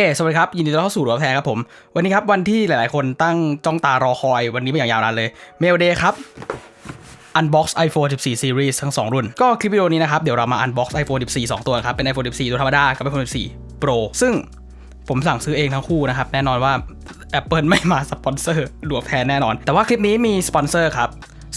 เค สวัสดีครับ ยินดีต้อนรับเข้าสู่รัวแพรครับผม วันนี้ครับ วันที่หลายๆ คนตั้งจ้องตารอคอย วันนี้เป็นอย่างยาวนานเลย Mail Day ครับ Unbox iPhone 14 Series ทั้ง 2 รุ่น ก็คลิปวิดีโอนี้นะครับ เดี๋ยวเรามา Unbox iPhone 14 2 ตัวครับ เป็น iPhone 14 ตัวธรรมดา กับ iPhone 14 Pro ซึ่งผมสั่งซื้อเองทั้งคู่นะครับ แน่นอนว่า Apple ไม่มาสปอนเซอร์หลวแพรแน่นอน แต่ว่าคลิปนี้มีสปอนเซอร์ครับ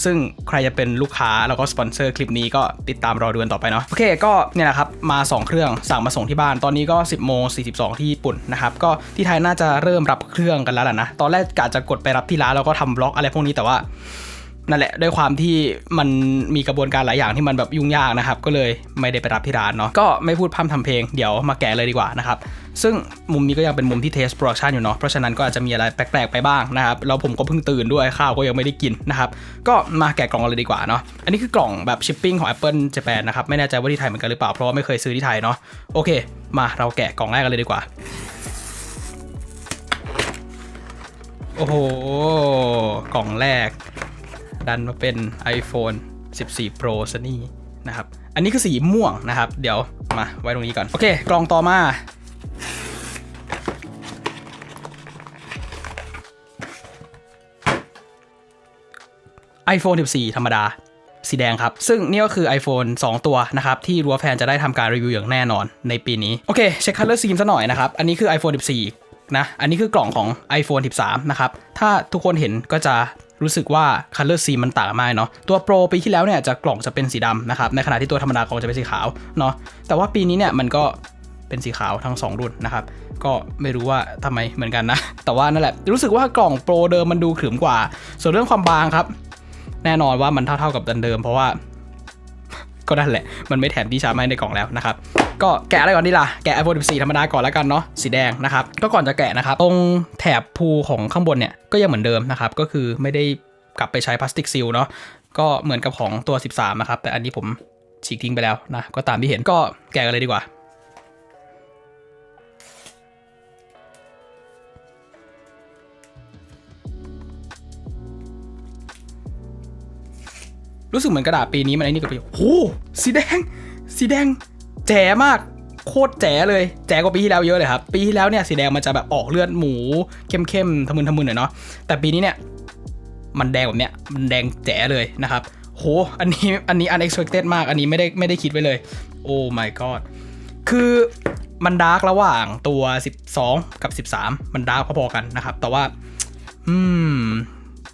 ซึ่งใครจะเป็นลูกค้าแล้วก็สปอนเซอร์คลิปนี้ก็ติดตามรอดูกันต่อไปเนาะโอเคก็เนี่ยนะครับมา 2 เครื่องสั่งมาส่งที่บ้านตอนนี้ก็ 10โมง42 ที่ญี่ปุ่นนะครับก็ที่ไทยน่าจะเริ่มรับเครื่องกันแล้วแหละนะตอนแรกกะจะกดไปรับที่ร้านแล้วก็ทำบล็อกอะไรพวกนี้แต่ว่า นั่นแหละด้วยความที่มันมีกระบวนการหลายอย่างที่มันแบบยุ่งยากนะครับ ก็เลยไม่ได้ไปรับที่ร้านเนาะก็ไม่พูดพร่ำทำเพลงเดี๋ยวมาแกะเลยดีกว่านะครับ ซึ่งมุมนี้ก็ยังเป็นมุมที่เทสโปรดักชันอยู่เนาะเพราะฉะนั้นก็อาจจะมีอะไรแปลกๆไปบ้างนะครับแล้วผมก็เพิ่งตื่นด้วยข้าวก็ยังไม่ได้กินนะครับ ก็มาแกะกล่องกันเลยดีกว่าเนาะอันนี้คือกล่องแบบชิปปิ้งของ Apple Japan นะครับไม่แน่ใจว่าที่ไทยเหมือนกันหรือเปล่าเพราะว่าไม่เคยซื้อที่ไทยเนาะโอเค มาเราแกะกล่องแรกกันเลยดีกว่าโอ้โห กล่องแรก ดันมาเป็น iPhone 14 Pro ซะนี่นะครับ อันนี้คือสีม่วงนะครับ เดี๋ยวมาไว้ตรงนี้ก่อน โอเค กล่องต่อมา iPhone 14 ธรรมดา สีแดงครับ ซึ่งนี่ก็คือ iPhone 2 ตัวนะครับ ที่รัวแฟนจะได้ทำการรีวิวอย่างแน่นอนในปีนี้ โอเค เช็ค Color Scheme ซะหน่อยนะครับ อันนี้คือ iPhone 14นะ อันนี้คือกล่องของ iPhone 13 นะครับ ถ้าทุกคนเห็นก็จะ รู้สึกว่า Color Scheme มันต่างมากเนาะตัว Pro ปีที่แล้วเนี่ยจะกล่องจะเป็นสีดำนะครับในขณะที่ตัวธรรมดากล่องจะเป็นสีขาวเนาะแต่ว่าปีนี้เนี่ยมันก็เป็นสีขาวทั้ง 2 รุ่นนะครับก็ไม่รู้ว่าทำไมเหมือนกันนะ แต่ว่านั่นแหละ รู้สึกว่ากล่องโปรเดิมมันดูขรึมกว่า ส่วนเรื่องความบางครับ แน่นอนว่ามันเท่าๆกับดันเดิม เพราะว่า ก็นั่นแหละ มันไม่แถมที่ชาร์จมให้ในกล่องแล้วนะครับ ก็แกะอะไรก่อนดีล่ะ แกะ iPhone 14 ธรรมดาก่อนแล้วกันเนาะสีแดงนะครับก็ก่อนจะแกะนะครับตรงแถบภูของข้างบนเนี่ยก็ยังเหมือนเดิมนะครับก็คือไม่ได้กลับไปใช้พลาสติกซีลเนาะก็เหมือนกับของตัว 13 นะครับ แต่อันนี้ผมฉีกทิ้งไปแล้วนะก็ตามที่เห็นก็แกะกันเลยดีกว่ารู้สึกเหมือนกระดาษปีนี้มันไอ้นี่กับปีโอ้สีแดง สีแดง แจ๋มากโคตรแจ๋เลย แจ๋กว่าปีที่แล้วเยอะเลยครับ ปีที่แล้วเนี่ยสีแดงมันจะแบบออกเลือดหมูเข้มๆทะมึนทะมึนหน่อยเนาะแต่ปีนี้เนี่ยมันแดงแบบเนี้ยมันแดงแจ๋เลยนะครับโหอันนี้อันนี้ unexpected มากอันนี้ไม่ได้ไม่ได้คิดไว้เลย โอ้ my god คือมันดาร์กระหว่างตัว 12 กับ 13 มันดาร์กพอๆกันนะครับ แต่ว่า อืม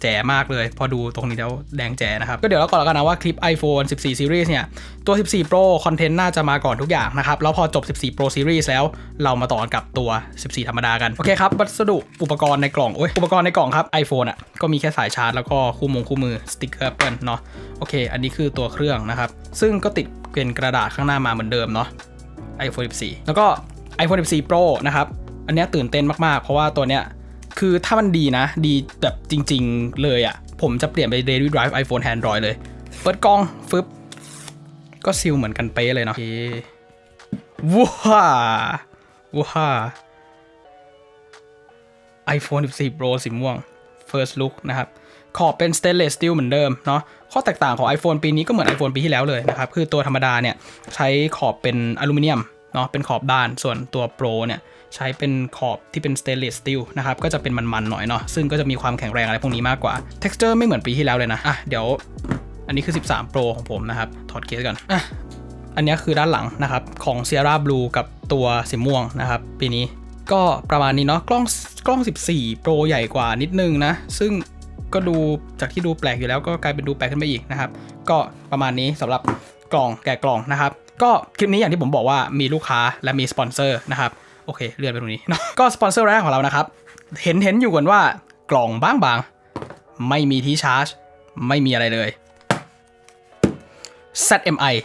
แจ๋มากเลย พอดูตรงนี้แล้วแดงแจ๋นะครับ ก็เดี๋ยวเราก่อนแล้วกันนะว่าคลิป iPhone 14 Series เนี่ย ตัว 14 Pro คอนเทนต์น่าจะมาก่อนทุกอย่างนะครับ แล้วพอจบ 14 Pro Series แล้วเรามาต่อกับตัว 14 ธรรมดากัน โอเคครับ วัสดุอุปกรณ์ในกล่องโอ้ยอุปกรณ์ในกล่องครับ iPhone อะก็มีแค่สายชาร์จแล้วก็คู่มงคู่มือสติ๊กเกอร์ Apple เนาะโอเค อันนี้คือตัวเครื่องนะครับซึ่งก็ติดเป็นกระดาษข้างหน้ามาเหมือนเดิมเนาะ iPhone 14 แล้วก็ iPhone 14 Pro นะครับอันเนี้ยตื่นเต้นมากๆ เพราะว่าตัวเนี้ย คือถ้ามันดีนะ ดีแบบจริง ๆ เลยอะ่ะ ผมจะเปลี่ยนไป Daily Drive iPhone Android เลย เปิดกล้องฟึบ ก็ซิลเหมือนกันเป๊ะเลยเนาะว้าว้า iPhone 14 Pro สีม่วง First Look นะครับ ขอบเป็น Stainless Steel เหมือนเดิมเนาะ ข้อแตกต่างของ iPhone ปีนี้ก็เหมือน iPhone ปีที่แล้วเลยนะครับ คือตัวธรรมดาเนี่ย ใช้ขอบเป็นอลูมิเนียมเนาะ เป็นขอบด้าน ส่วนตัว Pro เนี่ย ใช้เป็นขอบที่เป็น Stainless Steel นะครับก็จะเป็นมันๆหน่อยเนาะซึ่งก็จะมีความแข็งแรงอะไรพวกนี้มากกว่า Texture ไม่เหมือนปีที่แล้วเลยนะอะเดี๋ยวอันนี้คือ 13 Pro ของผมนะครับ ถอดเคสก่อนอะอันนี้คือด้านหลังนะครับ ของ Sierra Blue กับตัวสีม่วงนะครับ ปีนี้ก็ประมาณนี้เนาะกล้องกล้อง 14 Pro ใหญ่กว่านิดนึงนะ ซึ่งก็ดูจากที่ดูแปลกอยู่แล้วก็กลายเป็นดูแปลกขึ้นไปอีกนะครับ ก็ประมาณนี้สำหรับกล่องแกะกล่องนะครับ ก็คลิปนี้อย่างที่ผมบอกว่ามีลูกค้าและมีสปอนเซอร์นะครับ โอเค เลื่อนไปตรงนี้ ก็สปอนเซอร์แรกของเรานะครับ เห็นเห็นอยู่ก่อนว่ากล่องบางๆ ไม่มีที่ชาร์จ ไม่มีอะไรเลย ZMI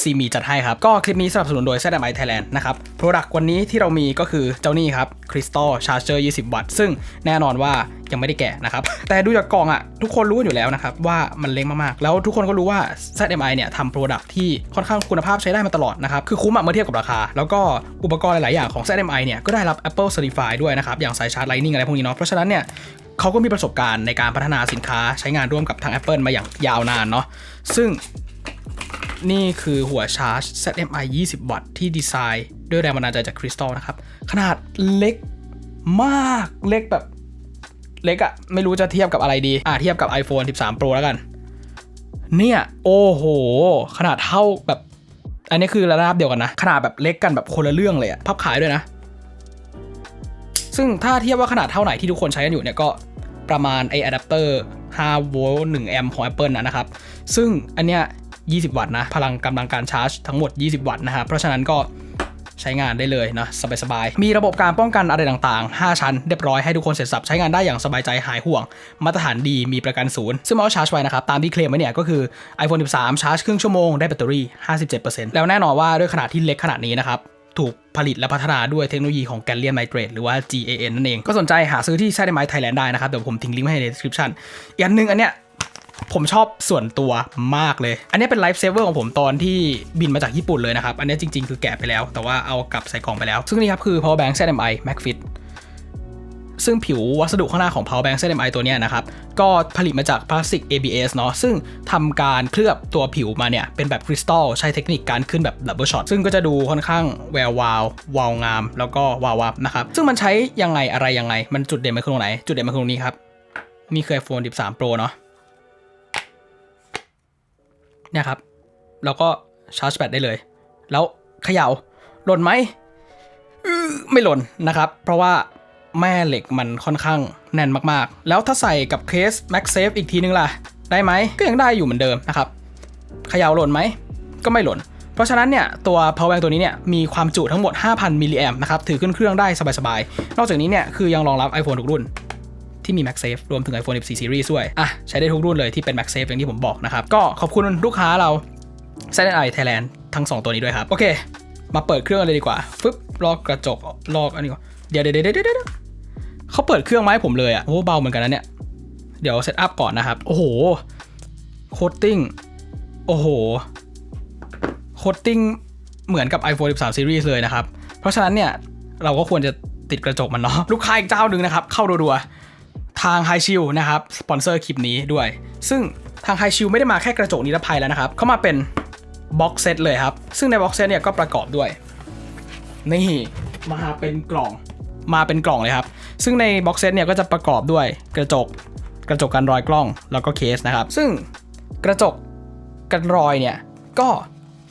ซีมีจัดให้ครับ ก็คลิปนี้สนับสนุนโดย ZMI Thailand นะครับ Product วันนี้ที่เรามีก็คือเจ้านี่ครับ Crystal Charger 20 วัตต์ ซึ่งแน่นอนว่ายังไม่ได้แกะนะครับ แต่ดูจากกล่องอะ่ะ ทุกคนรู้อยู่แล้วนะครับ ว่ามันเล็กมากๆ แล้วทุกคนก็รู้ว่า ZMI เนี่ยทำ Product ที่ค่อนข้างคุณภาพใช้ได้มาตลอดนะครับ คือคุ้มอะเมื่อเทียบกับราคา แล้วก็อุปกรณ์หลาย ๆ อย่างของ ZMI เนี่ยก็ได้รับ Apple Certify ด้วยนะครับอย่างสายชาร์จ Lightning อะไรพวกนี้เนาะเพราะฉะนั้นเนี่ยเขาก็มีประสบการณ์ในการพัฒนาสินค้าใช้งานร่วมกับทาง Apple มาอย่างยาวนานเนาะซึ่ง นี่คือหัวชาร์จ ZMI 20 วัตต์ที่ดีไซน์ด้วยแรงบันดาลใจจากคริสตัลนะครับ ขนาดเล็กมากเล็กแบบเล็กอะไม่รู้จะเทียบกับอะไรดี อะเทียบกับ iPhone 13 Pro แล้วกัน เนี่ย โอ้โห ขนาดเท่าแบบ อันนี้คือระดับเดียวกันนะ ขนาดแบบเล็กกันแบบคนละเรื่องเลยอะพับขายด้วยนะ ซึ่งถ้าเทียบว่าขนาดเท่าไหนที่ทุกคนใช้กันอยู่เนี่ยก็ประมาณไออะแดปเตอร์5โวลต์1แอมป์ของ Apple นะนะครับ ซึ่งอันเนี้ย 20 วัตต์นะ พลังกำลังการชาร์จทั้งหมด 20 วัตต์นะครับเพราะฉะนั้นก็ใช้งานได้เลยนะสบายๆ มีระบบการป้องกันอะไรต่างๆ 5 ชั้นเรียบร้อยให้ทุกคนเสร็จสับใช้งานได้อย่างสบายใจหายห่วง มาตรฐานดีมีประกันศูนย์ซึ่งเอาชาร์จไว้นะครับ ตามที่เคลมไว้เนี่ยก็คือ iPhone 13 ชาร์จครึ่งชั่วโมงได้แบตเตอรี่ 57%แล้วแน่นอนว่าด้วยขนาดที่เล็กขนาดนี้นะครับถูกผลิตและพัฒนาด้วยเทคโนโลยีของ Gallium Nitride หรือว่า GAN นั่นเอง ก็สนใจหาซื้อที่ s ซ d ไม Thailand ได้นะครับ เดี๋ยวผมทิ้งลิงก์ไว้ให้ใน description อีกอันหนึงอันเนี้ย ผมชอบส่วนตัวมากเลย อันนี้เป็นไลฟ์เซเวอร์ของผมตอนที่บินมาจากญี่ปุ่นเลยนะครับ อันนี้จริงๆ คือแกะไปแล้ว แต่ว่าเอากลับใส่กล่องไปแล้ว ซึ่งนี่ครับคือ power bank ZMI MagFit ซึ่งผิววัสดุข้างหน้าของ power bank ZMI ตัวนี้นะครับ ก็ผลิตมาจากพลาสติก ABS เนาะซึ่งทำการเคลือบตัวผิวมาเนี่ย เป็นแบบคริสตัลใช้เทคนิคการขึ้นแบบดับเบิลช็อตซึ่งก็จะดูค่อนข้างแวววาววาวงาม แล้วก็วาววับนะครับซึ่งมันใช้ยังไงอะไรยังไง มันจุดเด่นมันคือตรงไหน จุดเด่นมันคือตรงนี้ครับนี่คือ iPhone 13 Pro เนาะ เนี่ยครับแล้วก็ชาร์จแบตได้เลย แล้วเขย่าหล่นไหมอื้อไม่หล่นนะครับ เพราะว่าแม่เหล็กมันค่อนข้างแน่นมากๆ แล้วถ้าใส่กับเคส MagSafe อีกทีนึงล่ะ ได้ไหมก็ยังได้อยู่เหมือนเดิมนะครับเขย่าหล่นไหม ก็ไม่หล่น เพราะฉะนั้นเนี่ยตัว power bank ตัวนี้เนี่ยมีความจุทั้งหมด 5,000มิลลิแอมนะครับ ถือขึ้นเครื่องได้สบายๆ นอกจากนี้เนี่ยคือยังรองรับ iPhone ทุกรุ่น ที่มี MagSafe รวมถึง iPhone 14 Series ด้วยอะใช้ได้ทุกรุ่นเลยที่เป็น MagSafe อย่างที่ผมบอกนะครับ ก็ขอบคุณลูกค้าเรา z n i Thailand ทั้ง 2 ตัวนี้ด้วยครับ โอเค มาเปิดเครื่องเลยดีกว่าฟึบลอกกระจกลอกอันนี้ก่อนเดี๋ยวเดี๋ยวเดี๋ยวเดี๋ยวเดี๋ยวเขาเปิดเครื่องมาให้ผมเลยอะโอ้เบาเหมือนกันนะเนี่ยเดี๋ยวเซตอัพก่อนนะครับ โอ้โหโคตติ้งโอ้โหโคตติ้งเหมือนกับ iPhone 13 Series เลยนะครับ เพราะฉะนั้นเนี่ย เราก็ควรจะติดกระจกมันเนาะลูกค้าอีกเจ้าหนึ่งนะครับ เข้ารัวๆ ทาง High Shield นะครับสปอนเซอร์คลิปนี้ด้วย ซึ่งทาง High Shield ไม่ได้มาแค่กระจกนิรภัยแล้วนะครับ เขามาเป็นบ็อกเซตเลยครับ ซึ่งในบ็อกเซตเนี่ยก็ประกอบด้วย นี่มาเป็นกล่องมาเป็นกล่องเลยครับ ซึ่งในบ็อกเซตเนี่ยก็จะประกอบด้วยกระจกกระจกกันรอยกล้องแล้วก็เคสนะครับ ซึ่งกระจกกันรอยเนี่ยก็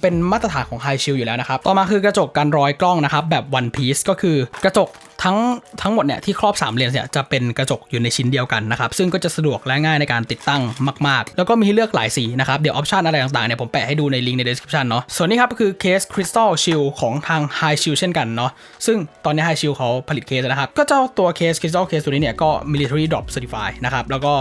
เป็นมาตรฐานของ High Shield อยู่แล้วนะครับ ต่อมาคือกระจกกันรอยกล้องนะครับ แบบ One Piece ก็คือกระจก ทั้งทั้งหมดเนี่ยที่ครอบ3เลนส์เนี่ยจะเป็นกระจกอยู่ในชิ้นเดียวกันนะครับซึ่งก็จะสะดวกและง่ายในการติดตั้งมาก ๆ แล้วก็มีให้เลือกหลายสีนะครับเดี๋ยวออปชันอะไรต่างๆเนี่ยผมแปะให้ดูในลิงก์ใน description เนาะส่วนนี้ครับก็คือเคส Crystal Shield ของทาง High Shield เช่นกันเนาะซึ่งตอนนี้ High Shield เขาผลิตเคสนะครับก็เจ้าตัวเคส Crystal Case ตัวนี้เนี่ยก็ Military Drop Certified นะครับแล้วก็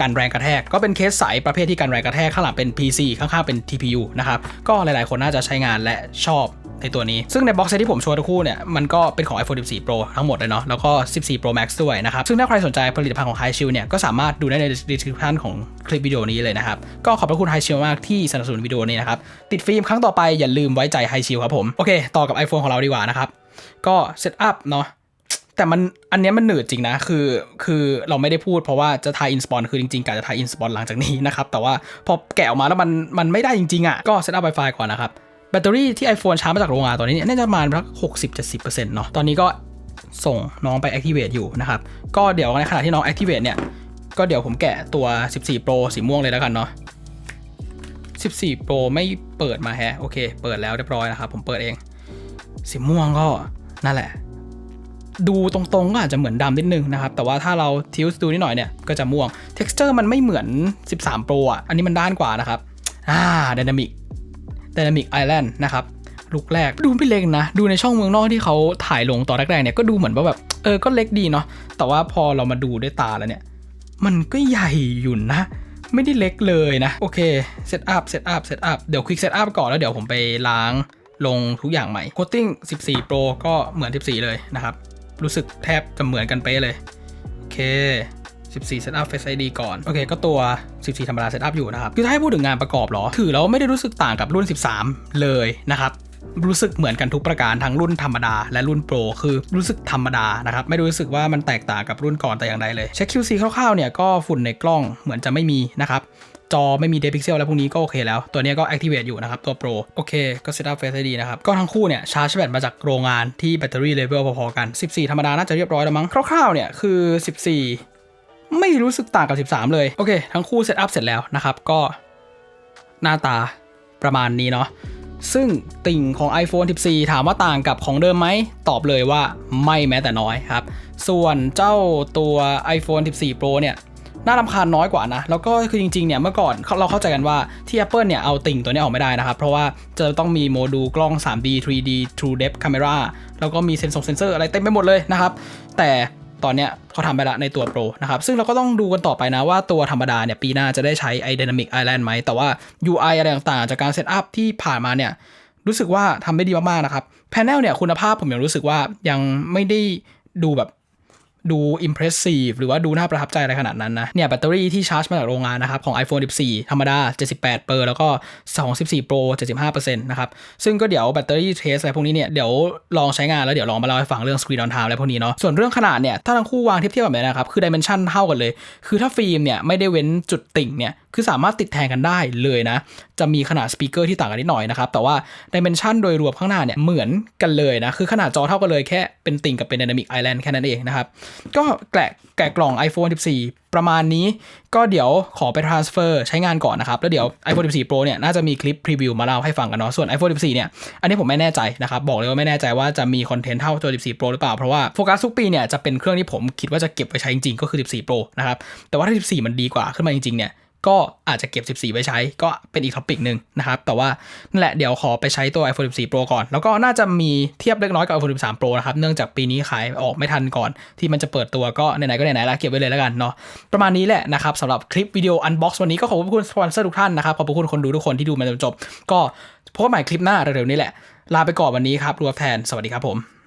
กันแรงกระแทกก็เป็นเคสใสประเภทที่กันแรงกระแทกข้างหลังเป็น PC ข้างๆเป็น TPU นะครับก็หลายๆ คนน่าจะใช้งานและชอบ ในตัวนี้ ซึ่งในบ็อกเซตที่ผมโชว์ทุกคู่เนี่ย มันก็เป็นของ iPhone 14 Pro ทั้งหมดเลยเนาะ แล้วก็ 14 Pro Max ด้วยนะครับ ซึ่งถ้าใครสนใจผลิตภัณฑ์ของ High Shield เนี่ย ก็สามารถดูได้ใน description ของคลิปวิดีโอนี้เลยนะครับ ก็ขอบพระคุณ High Shield มากที่สนับสนุนวิดีโอนี้นะครับ ติดฟิล์มครั้งต่อไปอย่าลืมไว้ใจ High Shield ครับผม โอเค ต่อกับ iPhone ของเราดีกว่านะครับ ก็เซตอัพเนาะแต่มันอันนี้มันหนืดจริงนะ คือคือเราไม่ได้พูดเพราะว่าจะทายอินสปอนคือจริงๆกะจะทายอินสปอนหลังจากนี้นะครับ แต่ว่าพอแกะออกมาแล้วมันมันไม่ได้จริงๆอะก็เซตอัพ Wi-Fi ก่อนนะครับ แบตเตอรี่ที่ iPhone ชาร์จมาจากโรงงานตอนนี้เนี่ยน่าจะประมาณสักหกสิบเจ็ดสิบเปอร์เซ็นต์เนาะตอนนี้ก็ส่งน้องไป activate อยู่นะครับ ก็เดี๋ยวในขณะที่น้อง activate เนี่ย ก็เดี๋ยวผมแกะตัว 14 Pro สีม่วงเลยแล้วกันเนาะ 14 Pro ไม่เปิดมาแฮะ โอเค เปิดแล้วเรียบร้อยนะครับ ผมเปิดเอง สีม่วงก็นั่นแหละ ดูตรงๆก็อาจจะเหมือนดำนิดนึงนะครับ แต่ว่าถ้าเราทิวส์ดูนิดหน่อยเนี่ย ก็จะม่วง texture มันไม่เหมือน 13 Pro อะ อันนี้มันด้านกว่านะครับ อ่า dynamic dynamic island นะครับลุกแรกดูไม่เล็กนะ ดูในช่องเมืองนอกที่เขาถ่ายลงตอนแรกๆเนี่ยก็ดูเหมือนว่าแบบเออก็เล็กดีเนาะแต่ว่าพอเรามาดูด้วยตาแล้วเนี่ย มันก็ใหญ่อยู่นะ ไม่ได้เล็กเลยนะ โอเคเซตอัพเซตอัพเซตอัพเดี๋ยวควิกเซตอัพก่อนแล้วเดี๋ยวผมไปล้างลงทุกอย่างใหม่โคตติ้ง14 Pro ก็เหมือน 14 เลยนะครับ รู้สึกแทบจะเหมือนกันเป๊ะเลย โอเค 14 Setup Face ID ก่อน โอเค ก็ตัว 14 ธรรมดา Setup อยู่นะครับ คือถ้าให้พูดถึงงานประกอบเหรอ ถือแล้วไม่ได้รู้สึกต่างกับรุ่น 13 เลยนะครับรู้สึกเหมือนกันทุกประการทั้งรุ่นธรรมดาและรุ่นโปรคือรู้สึกธรรมดานะครับ ไม่รู้สึกว่ามันแตกต่างกับรุ่นก่อนแต่อย่างใดเลย เช็ค QC คร่าวๆเนี่ยก็ฝุ่นในกล้องเหมือนจะไม่มีนะครับจอไม่มี Depth Pixel แล้วพวกนี้ก็โอเคแล้ว ตัวนี้ก็ activate อยู่นะครับ ตัว Pro โอเค ก็ setup Face ID นะครับ ก็ทั้งคู่เนี่ยชาร์จแบตมาจากโรงงานที่แบตเตอรี่เลเวลพอๆกัน 14 ธรรมดาน่าจะเรียบร้อยแล้วมั้งคร่าวๆเนี่ยคือ 14 ไม่รู้สึกต่างกับ 13 เลย โอเค ทั้งคู่เซตอัพเสร็จแล้วนะครับ ก็หน้าตาประมาณนี้เนาะซึ่งติ่งของ iPhone 14 ถามว่าต่างกับของเดิมไหม ตอบเลยว่าไม่แม้แต่น้อยครับ ส่วนเจ้าตัว iPhone 14 Pro เนี่ยน่ารำคาญน้อยกว่านะ แล้วก็คือจริงๆ เนี่ย เมื่อก่อนเราเข้าใจกันว่าที่ Apple เนี่ย เอาติ่งตัวนี้ออกไม่ได้นะครับ เพราะว่าจะต้องมีโมดูลกล้อง 3D 3D True Depth Camera แล้วก็มีเซนซงเซนเซอร์อะไรเต็มไปหมดเลยนะครับ แต่ ตอนเนี้ยเขาทำไปละในตัว Pro นะครับ ซึ่งเราก็ต้องดูกันต่อไปนะว่าตัวธรรมดาเนี่ยปีหน้าจะได้ใช้ i Dynamic Island ไหม แต่ว่า UI อะไรต่างๆ จากการเซตอัพที่ผ่านมาเนี่ยรู้สึกว่าทำได้ดีมากๆนะครับ แพนเนลเนี่ยคุณภาพผมยังรู้สึกว่ายังไม่ได้ดูแบบ ดูอิมเพรสซีฟหรือว่าดูน่าประทับใจอะไรขนาดนั้นนะ เนี่ยแบตเตอรี่ที่ชาร์จมาจากโรงงานนะครับ ของ iPhone 14 ธรรมดา 78 เปอร์ แล้วก็214 Pro 75%นะครับ ซึ่งก็เดี๋ยวแบตเตอรี่เทสอะไรพวกนี้เนี่ย เดี๋ยวลองใช้งานแล้วเดี๋ยวลองมาเล่าให้ฟังเรื่อง screen on time อะไรพวกนี้เนาะ ส่วนเรื่องขนาดเนี่ย ถ้าทั้งคู่วางเทียบเทียบกันแบบนี้นะครับ คือดิเมนชันเท่ากันเลย คือถ้าฟิล์มเนี่ยไม่ได้เว้นจุดติ่งเนี่ย คือสามารถติดแทนกันได้เลยนะ จะมีขนาดสปีกเกอร์ที่ต่างกันนิดหน่อยนะครับ แต่ว่าดิเมนชันโดยรวมข้างหน้าเนี่ยเหมือนกันเลยนะ คือขนาดจอเท่ากันเลยแค่เป็นติ่งกับเป็น Dynamic Island แค่นั้นเองนะครับ ก็แกะแกะกล่อง iPhone 14 ประมาณนี้ ก็เดี๋ยวขอไป transfer ใช้งานก่อนนะครับ แล้วเดี๋ยว iPhone 14 Pro เนี่ยน่าจะมีคลิปพรีวิวมาเล่าให้ฟังกันเนาะ ส่วน iPhone 14 เนี่ย อันนี้ผมไม่แน่ใจนะครับ บอกเลยว่าไม่แน่ใจว่าจะมีคอนเทนต์เท่าตัว 14 Pro หรือเปล่า เพราะว่าโฟกัสทุกปีเนี่ยจะเป็นเครื่องที่ผมคิดว่าจะเก็บไว้ใช้จริงๆก็คือ 14 Pro นะครับ แต่ว่าถ้า 14 มันดีกว่าขึ้นมาจริงๆเนี่ย ก็อาจจะเก็บ 14 ไว้ใช้ ก็เป็นอีกท็อปิกหนึ่งนะครับ แต่ว่านั่นแหละเดี๋ยวขอไปใช้ตัว iPhone 14 Pro ก่อน แล้วก็น่าจะมีเทียบเล็กน้อยกับ iPhone 13 Pro นะครับ เนื่องจากปีนี้ขายออกไม่ทันก่อน ที่มันจะเปิดตัวก็ไหนๆก็ไหนๆแล้วเก็บไว้เลยแล้วกันเนาะ ประมาณนี้แหละนะครับสำหรับคลิปวิดีโอ unbox วันนี้ก็ขอบคุณสปอนเซอร์ทุกท่านนะครับ ขอบคุณคนดูทุกคนที่ดูมาจนจบ ก็พบกันใหม่คลิปหน้าเร็วๆนี้แหละ ลาไปก่อนวันนี้ครับรัวแทน สวัสดีครับผม